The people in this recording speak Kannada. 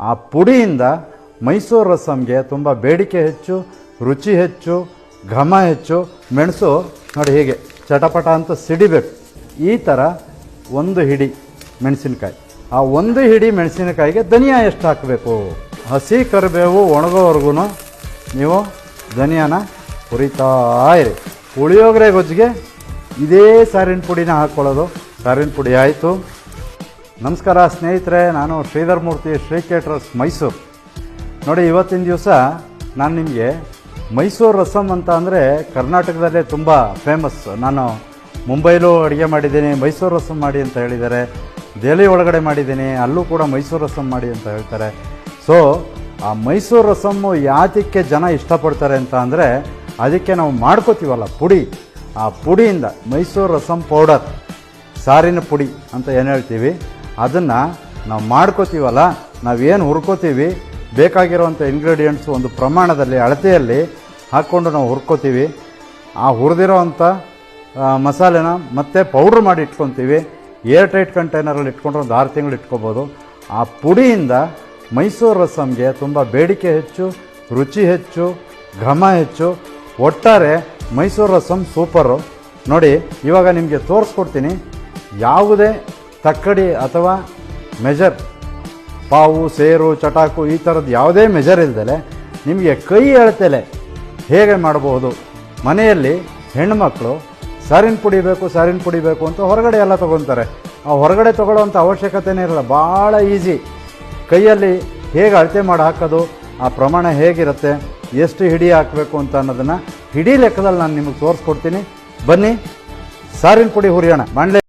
ಆ ಪುಡಿಯಿಂದ ಮೈಸೂರು ರಸಮ್ಗೆ ತುಂಬ ಬೇಡಿಕೆ ಹೆಚ್ಚು, ರುಚಿ ಹೆಚ್ಚು, ಘಮ ಹೆಚ್ಚು, ಮೆಣಸು. ನೋಡಿ ಹೀಗೆ, ಚಟಪಟ ಅಂತ ಸಿಡಿಬೇಕು. ಈ ಥರ ಒಂದು ಹಿಡಿ ಮೆಣಸಿನಕಾಯಿ. ಆ ಒಂದು ಹಿಡಿ ಮೆಣಸಿನಕಾಯಿಗೆ ಧನಿಯಾ ಎಷ್ಟು ಹಾಕಬೇಕು? ಹಸಿ ಕರಿಬೇವು ಒಣಗೋವರೆಗೂ ನೀವು ಧನಿಯಾನ ಹುರಿತಾ ಇರಿ. ಪುಳಿಯೋಗರೆ ಗೊಜ್ಜಿಗೆ ಇದೇ ಸಾರಿನ ಪುಡಿನ ಹಾಕ್ಕೊಳ್ಳೋದು ಸಾರಿನ ಪುಡಿ ಆಯಿತು. ನಮಸ್ಕಾರ, ಸ್ನೇಹಿತರೆ. ನಾನು ಶ್ರೀಧರ್ ಮೂರ್ತಿ, ಶ್ರೀ ಕೇಟ್ರಸ್ ಮೈಸೂರು. ನೋಡಿ, ಇವತ್ತಿನ ದಿವಸ ನಾನು ನಿಮಗೆ ಮೈಸೂರು ರಸಮ್ ಅಂತ ಅಂದರೆ ಕರ್ನಾಟಕದಲ್ಲೇ ತುಂಬ ಫೇಮಸ್ ನಾನು ಮುಂಬೈಲೂ ಅಡುಗೆ ಮಾಡಿದ್ದೀನಿ, ಮೈಸೂರು ರಸಮ್ ಮಾಡಿ ಅಂತ ಹೇಳಿದ್ದಾರೆ. ದೆಹಲಿ ಒಳಗಡೆ ಮಾಡಿದ್ದೀನಿ, ಅಲ್ಲೂ ಕೂಡ ಮೈಸೂರು ರಸಮ್ ಮಾಡಿ ಅಂತ ಹೇಳ್ತಾರೆ. ಸೊ ಆ ಮೈಸೂರು ರಸಮ್ಮು ಯಾತಕ್ಕೆ ಜನ ಇಷ್ಟಪಡ್ತಾರೆ ಅಂತ ಅಂದರೆ ಅದಕ್ಕೆ ನಾವು ಮಾಡ್ಕೋತೀವಲ್ಲ, ಪುಡಿ. ಆ ಪುಡಿಯಿಂದ ಮೈಸೂರು ರಸಮ್ ಪೌಡರ್, ಸಾರಿನ ಪುಡಿ ಅಂತ ಏನು ಹೇಳ್ತೀವಿ? ಅದನ್ನು ನಾವು ಮಾಡ್ಕೋತೀವಲ್ಲ, ನಾವೇನು ಹುರ್ಕೋತೀವಿ ಬೇಕಾಗಿರುವಂಥ ಇಂಗ್ರೀಡಿಯೆಂಟ್ಸ್ ಒಂದು ಪ್ರಮಾಣದಲ್ಲಿ, ಅಳತೆಯಲ್ಲಿ ಹಾಕ್ಕೊಂಡು ನಾವು ಹುರ್ಕೋತೀವಿ. ಆ ಹುರಿದಿರೋ ಅಂಥ ಮಸಾಲೆನ ಮತ್ತೆ ಪೌಡ್ರ್ ಮಾಡಿ ಇಟ್ಕೊತೀವಿ. ಏರ್ ಟೈಟ್ ಕಂಟೈನರಲ್ಲಿ ಇಟ್ಕೊಂಡ್ರೆ ಒಂದು ಆರು ತಿಂಗಳು ಇಟ್ಕೋಬೋದು. ಆ ಪುಡಿಯಿಂದ ಮೈಸೂರು ರಸಮ್ಗೆ ತುಂಬ ಬೇಡಿಕೆ ಹೆಚ್ಚು, ರುಚಿ ಹೆಚ್ಚು, ಘಮ ಹೆಚ್ಚು. ಒಟ್ಟಾರೆ ಮೈಸೂರು ರಸಮ್ ಸೂಪರು. ನೋಡಿ, ಇವಾಗ ನಿಮಗೆ ತೋರಿಸ್ಕೊಡ್ತೀನಿ. ಯಾವುದೇ ತಕ್ಕಡಿ ಅಥವಾ ಮೆಜರ್, ಪಾವು, ಸೇರು, ಚಟಾಕು, ಈ ಥರದ್ದು ಯಾವುದೇ ಮೆಜರ್ ಇಲ್ದಲೆ ನಿಮಗೆ ಕೈ ಅಳತೆಲೆ ಹೇಗೆ ಮಾಡಬಹುದು? ಮನೆಯಲ್ಲಿ ಹೆಣ್ಮಕ್ಳು ಸಾರಿನ ಪುಡಿಬೇಕು ಸಾರಿನ ಪುಡಿ ಬೇಕು ಅಂತ ಹೊರಗಡೆ ಎಲ್ಲ ತೊಗೊತಾರೆ ಆ ಹೊರಗಡೆ ತೊಗೊಳ್ಳೋವಂಥ ಅವಶ್ಯಕತೆನೇ ಇರಲ್ಲ. ಭಾಳ ಈಸಿ. ಕೈಯಲ್ಲಿ ಹೇಗೆ ಅಳತೆ ಮಾಡಿ ಹಾಕೋದು, ಆ ಪ್ರಮಾಣ ಹೇಗಿರುತ್ತೆ, ಎಷ್ಟು ಹಿಡಿ ಹಾಕಬೇಕು ಅಂತ ಅನ್ನೋದನ್ನು ಹಿಡಿ ಲೆಕ್ಕದಲ್ಲಿ ನಾನು ನಿಮಗೆ ತೋರಿಸ್ಕೊಡ್ತೀನಿ. ಬನ್ನಿ, ಸಾರಿನ ಪುಡಿ ಹುರಿಯೋಣ. ಬಾಣಲೆ